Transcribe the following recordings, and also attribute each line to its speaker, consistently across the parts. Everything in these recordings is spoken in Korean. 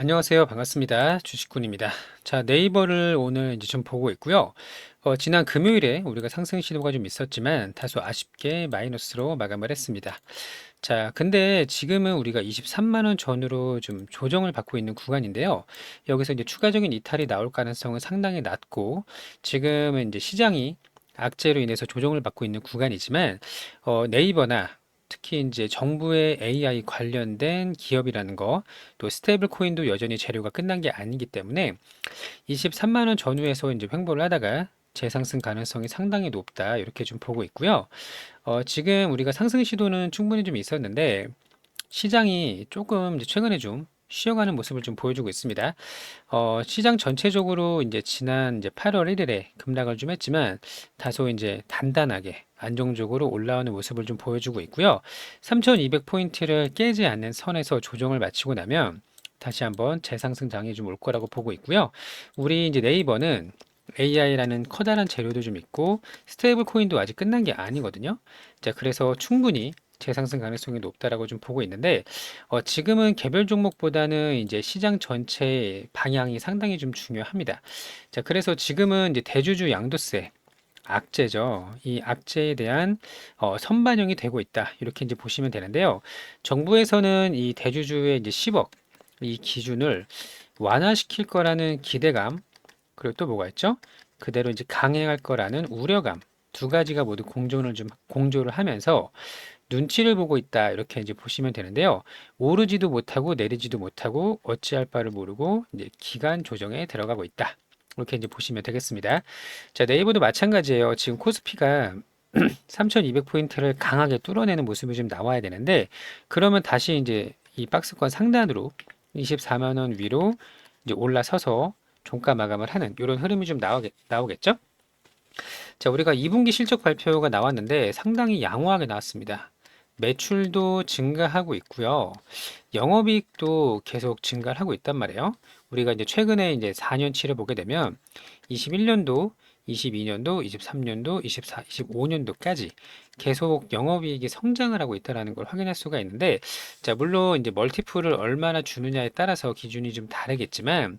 Speaker 1: 안녕하세요. 반갑습니다. 주식군입니다. 자, 네이버를 오늘 이제 좀 보고 있고요. 어, 지난 금요일에 우리가 상승 시도가 좀 있었지만 다소 아쉽게 마이너스로 마감을 했습니다. 자, 근데 지금은 우리가 23만 원 전후로 좀 조정을 받고 있는 구간인데요. 여기서 이제 추가적인 이탈이 나올 가능성은 상당히 낮고 지금은 이제 시장이 악재로 인해서 조정을 받고 있는 구간이지만 어, 네이버나 특히 이제 정부의 AI 관련된 기업이라는 거, 또 스테이블 코인도 여전히 재료가 끝난 게 아니기 때문에 23만 원 전후에서 이제 횡보를 하다가 재상승 가능성이 상당히 높다. 이렇게 좀 보고 있고요. 어, 지금 우리가 상승 시도는 충분히 좀 있었는데 시장이 조금 이제 최근에 좀 쉬어가는 모습을 좀 보여주고 있습니다. 어, 시장 전체적으로 이제 지난 이제 8월 1일에 급락을 좀 했지만 다소 이제 단단하게 안정적으로 올라오는 모습을 좀 보여주고 있고요. 3200포인트를 깨지 않는 선에서 조정을 마치고 나면 다시 한번 재상승 장이 좀 올 거라고 보고 있고요. 우리 이제 네이버는 AI라는 커다란 재료도 좀 있고 스테이블 코인도 아직 끝난 게 아니거든요. 자, 그래서 충분히 재상승 가능성이 높다라고 좀 보고 있는데 어, 지금은 개별 종목보다는 이제 시장 전체의 방향이 상당히 좀 중요합니다. 자, 그래서 지금은 이제 대주주 양도세 악재죠. 이 악재에 대한 어, 선반영이 되고 있다. 이렇게 이제 보시면 되는데요. 정부에서는 이 대주주의 이제 10억 이 기준을 완화시킬 거라는 기대감, 그리고 또 뭐가 있죠? 그대로 이제 강행할 거라는 우려감 두 가지가 모두 공존을 좀 공조를 하면서 눈치를 보고 있다. 이렇게 이제 보시면 되는데요. 오르지도 못하고 내리지도 못하고 어찌할 바를 모르고 이제 기간 조정에 들어가고 있다. 이렇게 이제 보시면 되겠습니다. 자, 네이버도 마찬가지예요. 지금 코스피가 3200포인트를 강하게 뚫어내는 모습이 좀 나와야 되는데 그러면 다시 이제 이 박스권 상단으로 24만 원 위로 이제 올라서서 종가 마감을 하는 이런 흐름이 좀 나오겠, 나오겠죠? 자, 우리가 2분기 실적 발표가 나왔는데 상당히 양호하게 나왔습니다. 매출도 증가하고 있고요. 영업이익도 계속 증가를 하고 있단 말이에요. 우리가 이제 최근에 이제 4년치를 보게 되면 21년도, 22년도, 23년도, 24, 25년도까지 계속 영업이익이 성장을 하고 있다는 걸 확인할 수가 있는데, 자, 물론 이제 멀티플을 얼마나 주느냐에 따라서 기준이 좀 다르겠지만,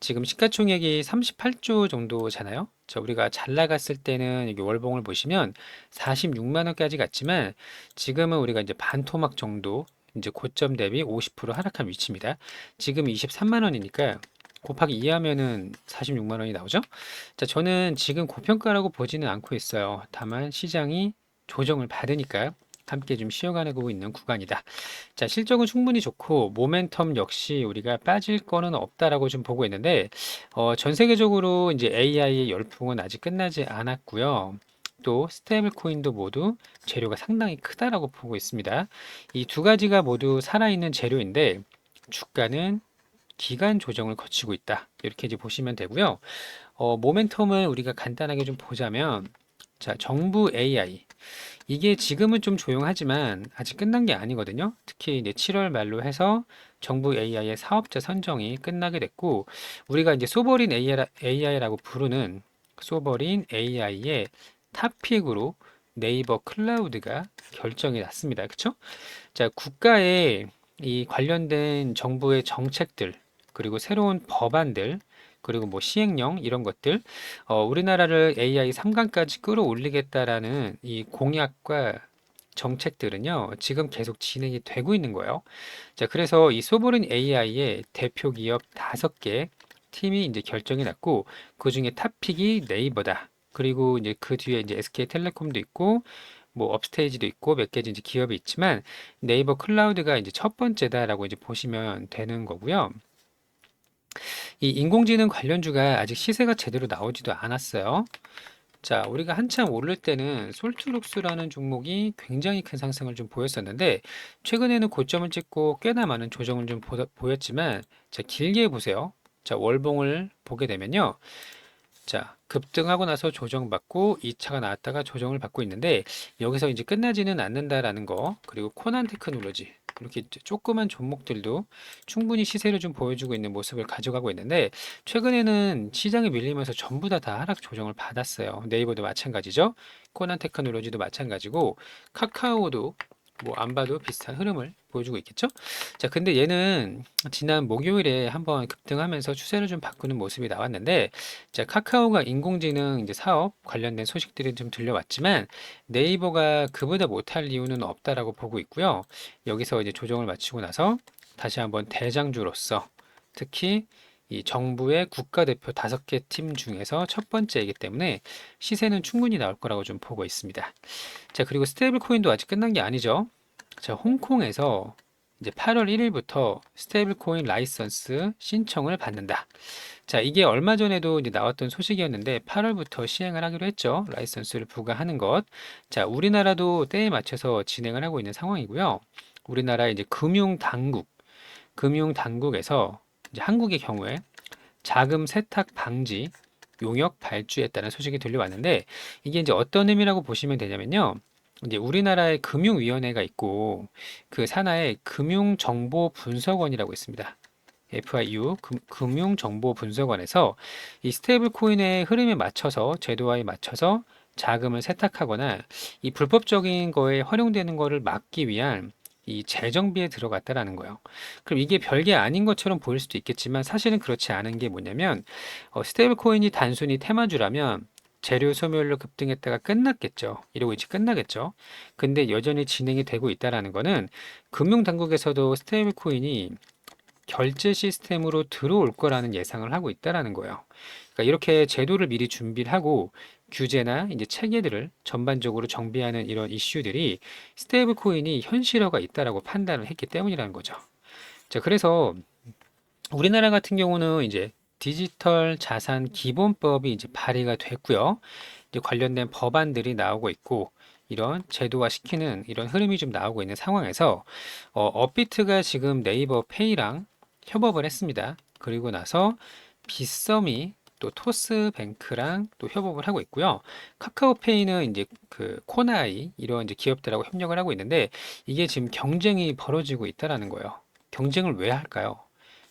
Speaker 1: 지금 시가총액이 38조 정도잖아요. 자, 우리가 잘 나갔을 때는 여기 월봉을 보시면 46만 원까지 갔지만 지금은 우리가 이제 반토막 정도 이제 고점 대비 50% 하락한 위치입니다. 지금 23만 원이니까 곱하기 2 하면은 46만 원이 나오죠. 자, 저는 지금 고평가라고 보지는 않고 있어요. 다만 시장이 조정을 받으니까 함께 좀 쉬어가고 있는 구간이다. 자, 실적은 충분히 좋고 모멘텀 역시 우리가 빠질 거는 없다라고 좀 보고 있는데 어, 전 세계적으로 이제 AI의 열풍은 아직 끝나지 않았고요. 또 스테이블 코인도 모두 재료가 상당히 크다라고 보고 있습니다. 이 두 가지가 모두 살아있는 재료인데 주가는 기간 조정을 거치고 있다. 이렇게 이제 보시면 되고요. 어, 모멘텀을 우리가 간단하게 좀 보자면 자, 정부 AI 이게 지금은 좀 조용하지만 아직 끝난 게 아니거든요. 특히 이제 7월 말로 해서 정부 AI의 사업자 선정이 끝나게 됐고 우리가 이제 소버린 AI라고 부르는 소버린 AI의 탑픽으로 네이버 클라우드가 결정이 났습니다. 그렇죠? 자, 국가의 이 관련된 정부의 정책들 그리고 새로운 법안들 그리고 뭐 시행령 이런 것들 어, 우리나라를 AI 3강까지 끌어올리겠다라는 이 공약과 정책들은요 지금 계속 진행이 되고 있는 거예요. 자 그래서 이 소보린 AI의 대표 기업 다섯 개 팀이 이제 결정이 났고 그 중에 탑픽이 네이버다. 그리고 이제 그 뒤에 이제 SK텔레콤도 있고 뭐 업스테이지도 있고 몇 개지 이제 기업이 있지만 네이버 클라우드가 이제 첫 번째다라고 이제 보시면 되는 거고요. 이 인공지능 관련주가 아직 시세가 제대로 나오지도 않았어요. 자, 우리가 한참 오를 때는 솔트룩스라는 종목이 굉장히 큰 상승을 좀 보였었는데 최근에는 고점을 찍고 꽤나 많은 조정을 좀 보, 보였지만 자, 길게 보세요. 자, 월봉을 보게 되면요. 자, 급등하고 나서 조정받고 2차가 나왔다가 조정을 받고 있는데 여기서 이제 끝나지는 않는다라는 거 그리고 코난 테크놀로지 이렇게 조그만 종목들도 충분히 시세를 좀 보여주고 있는 모습을 가져가고 있는데 최근에는 시장에 밀리면서 전부 다 다 하락 조정을 받았어요. 네이버도 마찬가지죠. 코난 테크놀로지도 마찬가지고 카카오도 뭐 안 봐도 비슷한 흐름을 보여주고 있겠죠? 자, 근데 얘는 지난 목요일에 한번 급등하면서 추세를 좀 바꾸는 모습이 나왔는데, 자, 카카오가 인공지능 이제 사업 관련된 소식들이 좀 들려왔지만, 네이버가 그보다 못할 이유는 없다라고 보고 있고요. 여기서 이제 조정을 마치고 나서 다시 한번 대장주로서 특히 이 정부의 국가대표 다섯 개 팀 중에서 첫 번째이기 때문에 시세는 충분히 나올 거라고 좀 보고 있습니다. 자, 그리고 스테이블 코인도 아직 끝난 게 아니죠. 자, 홍콩에서 이제 8월 1일부터 스테이블 코인 라이선스 신청을 받는다. 자, 이게 얼마 전에도 이제 나왔던 소식이었는데 8월부터 시행을 하기로 했죠. 라이선스를 부과하는 것. 자, 우리나라도 때에 맞춰서 진행을 하고 있는 상황이고요. 우리나라 이제 금융 당국, 금융 당국에서 이제 한국의 경우에 자금 세탁 방지 용역 발주했다는 소식이 들려왔는데 이게 이제 어떤 의미라고 보시면 되냐면요. 이제 우리나라의 금융위원회가 있고 그 산하에 금융정보분석원이라고 있습니다. FIU 금융정보분석원에서 이 스테이블 코인의 흐름에 맞춰서 제도화에 맞춰서 자금을 세탁하거나 이 불법적인 거에 활용되는 거를 막기 위한 이 재정비에 들어갔다라는 거예요. 그럼 이게 별게 아닌 것처럼 보일 수도 있겠지만 사실은 그렇지 않은 게 뭐냐면 어, 스테이블 코인이 단순히 테마주라면 재료 소멸로 급등했다가 끝났겠죠. 이러고 이제 끝나겠죠. 근데 여전히 진행이 되고 있다라는 거는 금융 당국에서도 스테이블 코인이 결제 시스템으로 들어올 거라는 예상을 하고 있다라는 거예요. 그러니까 이렇게 제도를 미리 준비를 하고 규제나 이제 체계들을 전반적으로 정비하는 이런 이슈들이 스테이블 코인이 현실화가 있다라고 판단을 했기 때문이라는 거죠. 자, 그래서 우리나라 같은 경우는 이제 디지털 자산 기본법이 이제 발의가 됐고요. 이제 관련된 법안들이 나오고 있고 이런 제도화 시키는 이런 흐름이 좀 나오고 있는 상황에서 어, 업비트가 지금 네이버 페이랑 협업을 했습니다. 그리고 나서 빗썸이 또 토스뱅크랑 또 협업을 하고 있고요. 카카오페이는 이제 그 코나이 이런 이제 기업들하고 협력을 하고 있는데 이게 지금 경쟁이 벌어지고 있다라는 거예요. 경쟁을 왜 할까요?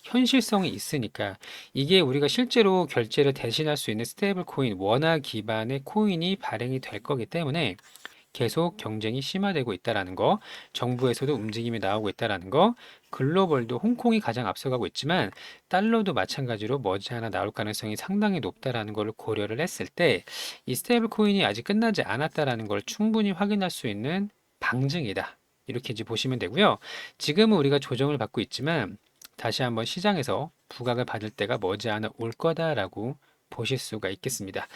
Speaker 1: 현실성이 있으니까 이게 우리가 실제로 결제를 대신할 수 있는 스테이블 코인 원화 기반의 코인이 발행이 될 거기 때문에 계속 경쟁이 심화되고 있다라는 거, 정부에서도 움직임이 나오고 있다라는 거, 글로벌도 홍콩이 가장 앞서가고 있지만 달러도 마찬가지로 머지않아 나올 가능성이 상당히 높다라는 걸 고려를 했을 때 이 스테이블 코인이 아직 끝나지 않았다라는 걸 충분히 확인할 수 있는 방증이다. 이렇게 이제 보시면 되고요. 지금은 우리가 조정을 받고 있지만 다시 한번 시장에서 부각을 받을 때가 머지않아 올 거다라고 보실 수가 있겠습니다.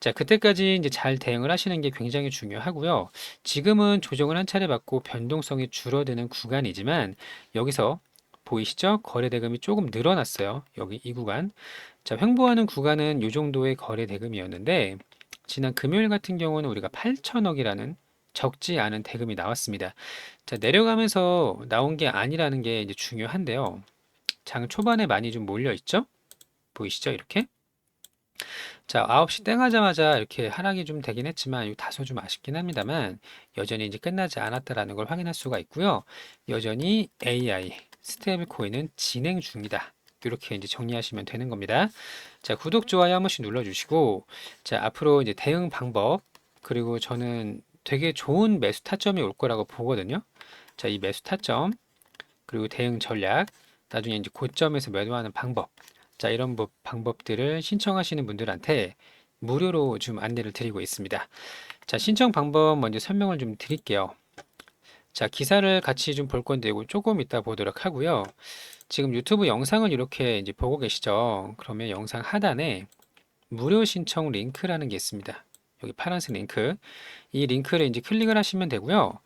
Speaker 1: 자, 그때까지 이제 잘 대응을 하시는 게 굉장히 중요하고요. 지금은 조정을 한 차례 받고 변동성이 줄어드는 구간이지만 여기서 보이시죠? 거래 대금이 조금 늘어났어요. 여기 이 구간. 자, 횡보하는 구간은 이 정도의 거래 대금이었는데 지난 금요일 같은 경우는 우리가 8천억이라는 적지 않은 대금이 나왔습니다. 자, 내려가면서 나온 게 아니라는 게 이제 중요한데요. 장 초반에 많이 좀 몰려 있죠? 보이시죠? 이렇게. 자, 9시 땡 하자마자 이렇게 하락이 좀 되긴 했지만 이 다소 좀 아쉽긴 합니다만 여전히 이제 끝나지 않았다라는 걸 확인할 수가 있고요. 여전히 AI 스테이블 코인은 진행 중이다. 이렇게 이제 정리하시면 되는 겁니다. 자, 구독, 좋아요 한 번씩 눌러 주시고, 자, 앞으로 이제 대응 방법, 그리고 저는 되게 좋은 매수 타점이 올 거라고 보거든요. 자, 이 매수 타점, 그리고 대응 전략, 나중에 이제 고점에서 매도하는 방법, 자, 이런 법, 방법들을 신청하시는 분들한테 무료로 좀 안내를 드리고 있습니다. 자, 신청 방법 먼저 설명을 좀 드릴게요. 자, 기사를 같이 좀 볼 건데 이거 조금 이따 보도록 하고요. 지금 유튜브 영상을 이렇게 이제 보고 계시죠? 그러면 영상 하단에 무료 신청 링크라는 게 있습니다. 여기 파란색 링크. 이 링크를 이제 클릭을 하시면 되고요.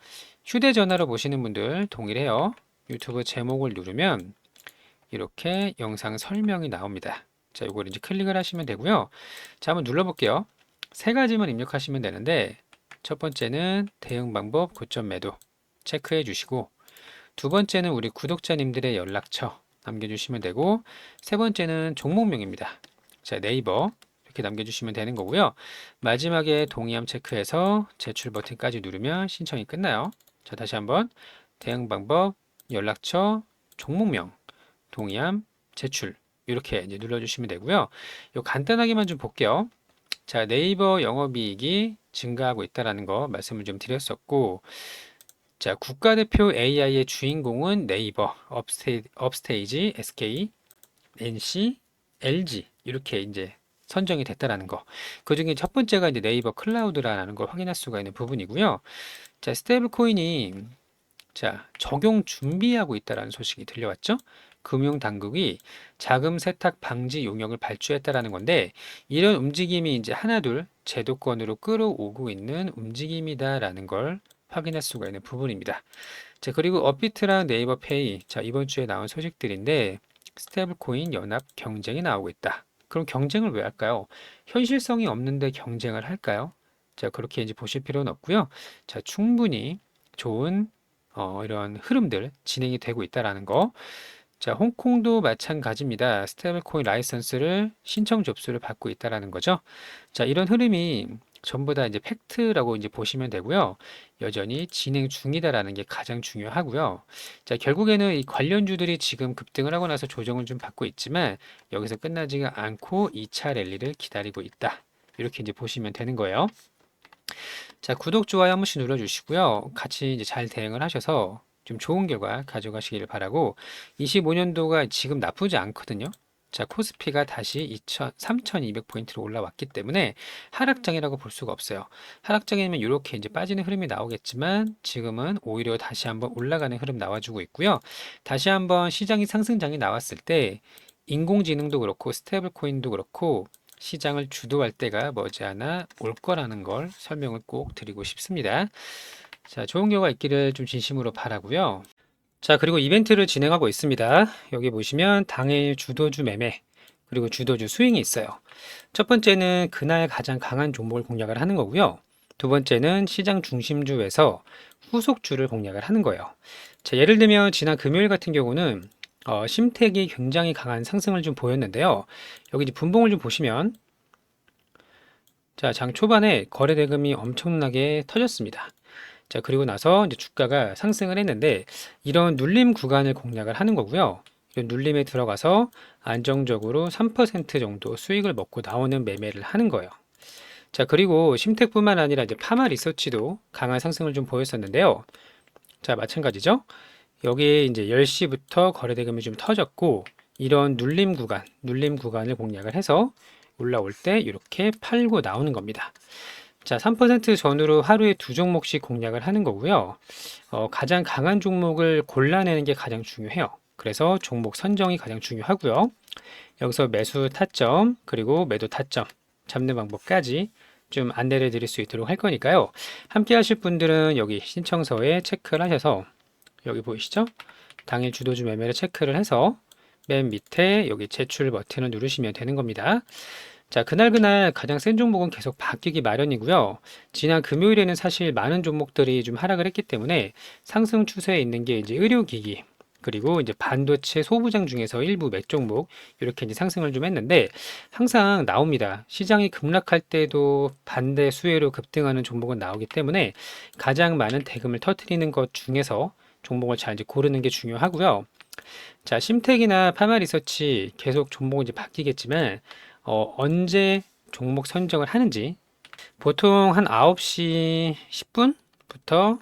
Speaker 1: 휴대전화로 보시는 분들 동일해요. 유튜브 제목을 누르면 이렇게 영상 설명이 나옵니다. 자, 이걸 이제 클릭을 하시면 되고요. 자, 한번 눌러볼게요. 세 가지만 입력하시면 되는데 첫 번째는 대응 방법 고점 매도 체크해 주시고 두 번째는 우리 구독자님들의 연락처 남겨주시면 되고 세 번째는 종목명입니다. 자, 네이버 이렇게 남겨주시면 되는 거고요. 마지막에 동의함 체크해서 제출 버튼까지 누르면 신청이 끝나요. 자, 다시 한번 대응 방법, 연락처, 종목명 동의함, 제출 이렇게 이제 눌러주시면 되고요. 요 간단하게만 좀 볼게요. 자, 네이버 영업이익이 증가하고 있다라는 거 말씀을 좀 드렸었고, 자, 국가대표 AI의 주인공은 네이버, 업스테, 업스테이지, SK, NC, LG 이렇게 이제 선정이 됐다라는 거. 그 중에 첫 번째가 이제 네이버 클라우드라는 걸 확인할 수가 있는 부분이고요. 자, 스테이블 코인이 자, 적용 준비하고 있다라는 소식이 들려왔죠. 금융 당국이 자금 세탁 방지 용역을 발주했다라는 건데 이런 움직임이 이제 하나둘 제도권으로 끌어오고 있는 움직임이다라는 걸 확인할 수가 있는 부분입니다. 자, 그리고 업비트랑 네이버 페이 자, 이번 주에 나온 소식들인데 스테이블 코인 연합 경쟁이 나오고 있다. 그럼 경쟁을 왜 할까요? 현실성이 없는데 경쟁을 할까요? 자, 그렇게 이제 보실 필요는 없고요. 자, 충분히 좋은 어, 이런 흐름들 진행이 되고 있다라는 거. 자, 홍콩도 마찬가지입니다. 스테이블 코인 라이선스를 신청 접수를 받고 있다라는 거죠. 자, 이런 흐름이 전부 다 이제 팩트라고 이제 보시면 되고요. 여전히 진행 중이다라는 게 가장 중요하고요. 자, 결국에는 이 관련주들이 지금 급등을 하고 나서 조정을 좀 받고 있지만 여기서 끝나지가 않고 2차 랠리를 기다리고 있다. 이렇게 이제 보시면 되는 거예요. 자, 구독, 좋아요 한 번씩 눌러주시고요. 같이 이제 잘 대응을 하셔서 좀 좋은 결과 가져가시길 바라고 25년도가 지금 나쁘지 않거든요. 자, 코스피가 다시 2,000, 3,200포인트로 올라왔기 때문에 하락장이라고 볼 수가 없어요. 하락장이면 이렇게 이제 빠지는 흐름이 나오겠지만 지금은 오히려 다시 한번 올라가는 흐름 나와주고 있고요. 다시 한번 시장이 상승장이 나왔을 때 인공지능도 그렇고 스테이블 코인도 그렇고 시장을 주도할 때가 머지않아 올 거라는 걸 설명을 꼭 드리고 싶습니다. 자, 좋은 결과 있기를 좀 진심으로 바라고요. 자, 그리고 이벤트를 진행하고 있습니다. 여기 보시면 당일 주도주 매매, 그리고 주도주 스윙이 있어요. 첫 번째는 그날 가장 강한 종목을 공략을 하는 거고요. 두 번째는 시장 중심주에서 후속주를 공략을 하는 거예요. 자, 예를 들면 지난 금요일 같은 경우는 어, 심택이 굉장히 강한 상승을 좀 보였는데요. 여기 이제 분봉을 좀 보시면 자, 장 초반에 거래 대금이 엄청나게 터졌습니다. 자, 그리고 나서 이제 주가가 상승을 했는데 이런 눌림 구간을 공략을 하는 거고요. 이런 눌림에 들어가서 안정적으로 3% 정도 수익을 먹고 나오는 매매를 하는 거예요. 자, 그리고 심택뿐만 아니라 이제 파마 리서치도 강한 상승을 좀 보였었는데요. 자, 마찬가지죠. 여기에 이제 10시부터 거래 대금이 좀 터졌고 이런 눌림 구간, 눌림 구간을 공략을 해서 올라올 때 이렇게 팔고 나오는 겁니다. 자, 3% 전후로 하루에 두 종목씩 공략을 하는 거고요. 어, 가장 강한 종목을 골라내는 게 가장 중요해요. 그래서 종목 선정이 가장 중요하고요. 여기서 매수 타점, 그리고 매도 타점 잡는 방법까지 좀 안내를 드릴 수 있도록 할 거니까요. 함께 하실 분들은 여기 신청서에 체크를 하셔서 여기 보이시죠? 당일 주도주 매매를 체크를 해서 맨 밑에 여기 제출 버튼을 누르시면 되는 겁니다. 자, 그날그날 가장 센 종목은 계속 바뀌기 마련이고요. 지난 금요일에는 사실 많은 종목들이 좀 하락을 했기 때문에 상승 추세에 있는 게 이제 의료기기, 그리고 이제 반도체 소부장 중에서 일부 몇 종목 이렇게 이제 상승을 좀 했는데 항상 나옵니다. 시장이 급락할 때도 반대 수혜로 급등하는 종목은 나오기 때문에 가장 많은 대금을 터트리는 것 중에서 종목을 잘 이제 고르는 게 중요하고요. 자, 심택이나 파마 리서치 계속 종목은 이제 바뀌겠지만 어, 언제 종목 선정을 하는지 보통 한 9시 10분부터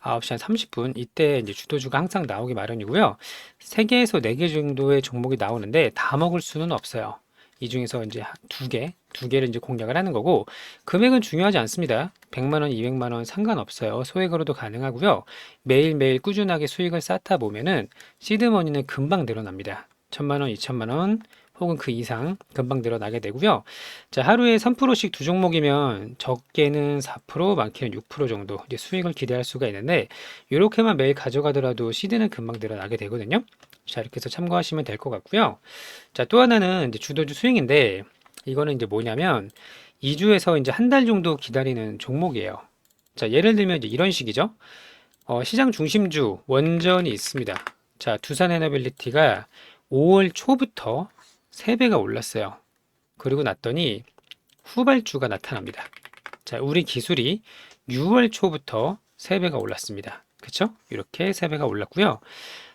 Speaker 1: 9시 한 30분 이때 이제 주도주가 항상 나오기 마련이고요. 3개에서 4개 정도의 종목이 나오는데 다 먹을 수는 없어요. 이 중에서 이제 두 개, 두 개를 이제 공략을 하는 거고 금액은 중요하지 않습니다. 100만 원, 200만 원 상관없어요. 소액으로도 가능하고요. 매일매일 꾸준하게 수익을 쌓다 보면은 시드머니는 금방 늘어납니다. 1000만 원, 2000만 원, 혹은 그 이상 금방 늘어나게 되고요. 자, 하루에 3%씩 두 종목이면 적게는 4%, 많게는 6% 정도 이제 수익을 기대할 수가 있는데 이렇게만 매일 가져가더라도 시드는 금방 늘어나게 되거든요. 자, 이렇게 해서 참고하시면 될 것 같고요. 자, 또 하나는 이제 주도주 수익인데 이거는 이제 뭐냐면 2주에서 이제 한 달 정도 기다리는 종목이에요. 자, 예를 들면 이제 이런 식이죠. 어, 시장 중심주 원전이 있습니다. 자, 두산 에너빌리티가 5월 초부터 3배가 올랐어요. 그리고 났더니 후발주가 나타납니다. 자, 우리 기술이 6월 초부터 3배가 올랐습니다. 그쵸? 이렇게 3배가 올랐고요.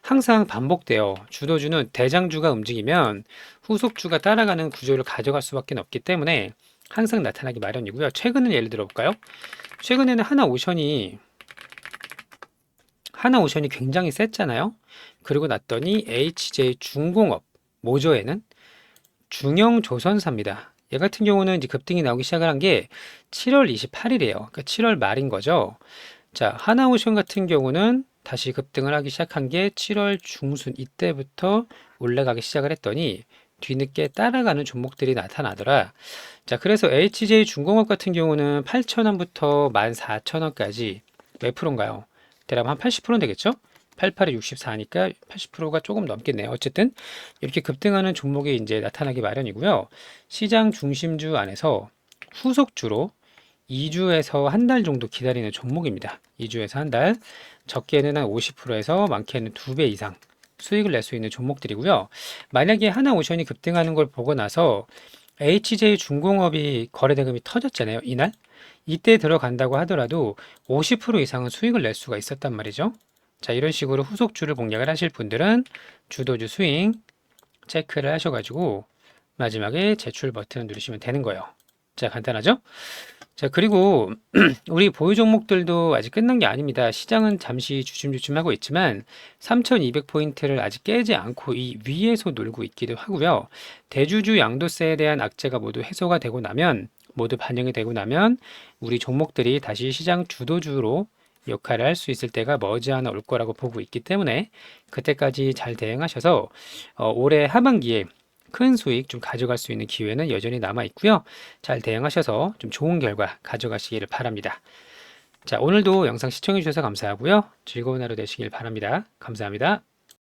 Speaker 1: 항상 반복돼요. 주도주는 대장주가 움직이면 후속주가 따라가는 구조를 가져갈 수밖에 없기 때문에 항상 나타나기 마련이고요. 최근은 예를 들어 볼까요? 최근에는 하나 오션이 하나 오션이 굉장히 셌잖아요. 그리고 났더니 HJ 중공업 모조에는 중형 조선사입니다. 얘 같은 경우는 이제 급등이 나오기 시작을 한 게 7월 28일이에요. 그러니까 7월 말인 거죠. 자, 하나오션 같은 경우는 다시 급등을 하기 시작한 게 7월 중순 이때부터 올라가기 시작을 했더니 뒤늦게 따라가는 종목들이 나타나더라. 자, 그래서 HJ 중공업 같은 경우는 8,000원부터 14,000원까지 몇 프로인가요? 대략 한 80%는 되겠죠? 88에 64니까 80%가 조금 넘겠네요. 어쨌든 이렇게 급등하는 종목이 이제 나타나기 마련이고요. 시장 중심주 안에서 후속주로 2주에서 한 달 정도 기다리는 종목입니다. 2주에서 한 달. 적게는 한 50%에서 많게는 2배 이상 수익을 낼 수 있는 종목들이고요. 만약에 하나오션이 급등하는 걸 보고 나서 HJ 중공업이 거래대금이 터졌잖아요. 이날. 이때 들어간다고 하더라도 50% 이상은 수익을 낼 수가 있었단 말이죠. 자, 이런 식으로 후속주를 공략을 하실 분들은 주도주 스윙 체크를 하셔가지고 마지막에 제출 버튼을 누르시면 되는 거예요. 자, 간단하죠? 자, 그리고 우리 보유 종목들도 아직 끝난 게 아닙니다. 시장은 잠시 주춤주춤하고 있지만 3200포인트를 아직 깨지 않고 이 위에서 놀고 있기도 하고요. 대주주 양도세에 대한 악재가 모두 해소가 되고 나면 모두 반영이 되고 나면 우리 종목들이 다시 시장 주도주로 역할을 할 수 있을 때가 머지않아 올 거라고 보고 있기 때문에 그때까지 잘 대응하셔서 어, 올해 하반기에 큰 수익 좀 가져갈 수 있는 기회는 여전히 남아 있고요. 잘 대응하셔서 좀 좋은 결과 가져가시기를 바랍니다. 자, 오늘도 영상 시청해 주셔서 감사하고요. 즐거운 하루 되시길 바랍니다. 감사합니다.